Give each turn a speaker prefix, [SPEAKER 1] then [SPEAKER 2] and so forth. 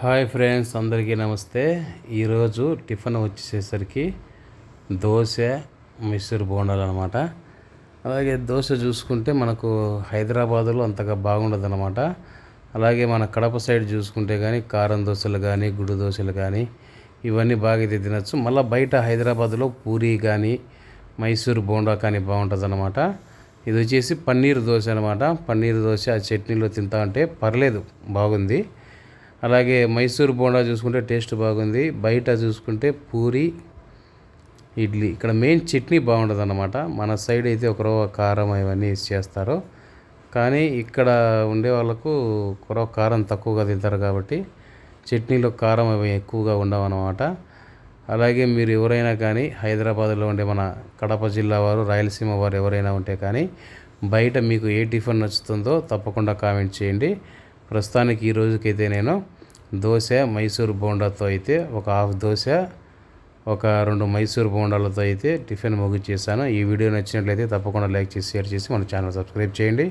[SPEAKER 1] Hi friends అందరికీ నమస్తే. ఈరోజు టిఫిన్ వచ్చేసరికి దోశ మైసూర్ బోండాలు అనమాట అలాగే దోశ చూసుకుంటే మనకు హైదరాబాదులో అంతగా బాగుండదు అనమాట అలాగే మన కడప సైడ్ చూసుకుంటే కానీ కారం దోశలు కానీ గుడి దోశలు కానీ ఇవన్నీ బాగా అయితే తినచ్చు. మళ్ళీ బయట హైదరాబాద్లో పూరీ కానీ మైసూర్ బోండా కానీ బాగుంటుంది అనమాట ఇది వచ్చేసి పన్నీర్ దోశ అనమాట పన్నీర్ దోశ ఆ చట్నీలో తింటా ఉంటే పర్లేదు బాగుంది. అలాగే మైసూర్ బోండా చూసుకుంటే టేస్ట్ బాగుంది. బయట చూసుకుంటే పూరి ఇడ్లీ. ఇక్కడ మెయిన్ చట్నీ బాగుంటుంది అన్నమాట మన సైడ్ అయితే ఒకరో కారం ఇవన్నీ చేస్తారు. కానీ ఇక్కడ ఉండే వాళ్ళకు కొరవ కారం తక్కువగా తింటారు కాబట్టి చట్నీలో కారం అవి ఎక్కువగా ఉండవన్నమాట. అలాగే మీరు ఎవరైనా కానీ హైదరాబాద్లో ఉండే మన కడప జిల్లా వారు రాయలసీమ వారు ఎవరైనా ఉంటే కానీ బయట మీకు ఏ టిఫిన్ నచ్చుతుందో తప్పకుండా కామెంట్ చేయండి. ప్రస్తుతానికి ఈ రోజుకైతే నేను దోశ మైసూర్ బోండాతో అయితే ఒక హాఫ్ దోశ ఒక రెండు మైసూర్ బోండాలతో అయితే టిఫిన్ ముగించేసాను ఈ వీడియో నచ్చినట్లయితే తప్పకుండా లైక్ చేసి షేర్ చేసి మన ఛానల్ సబ్స్క్రైబ్ చేయండి.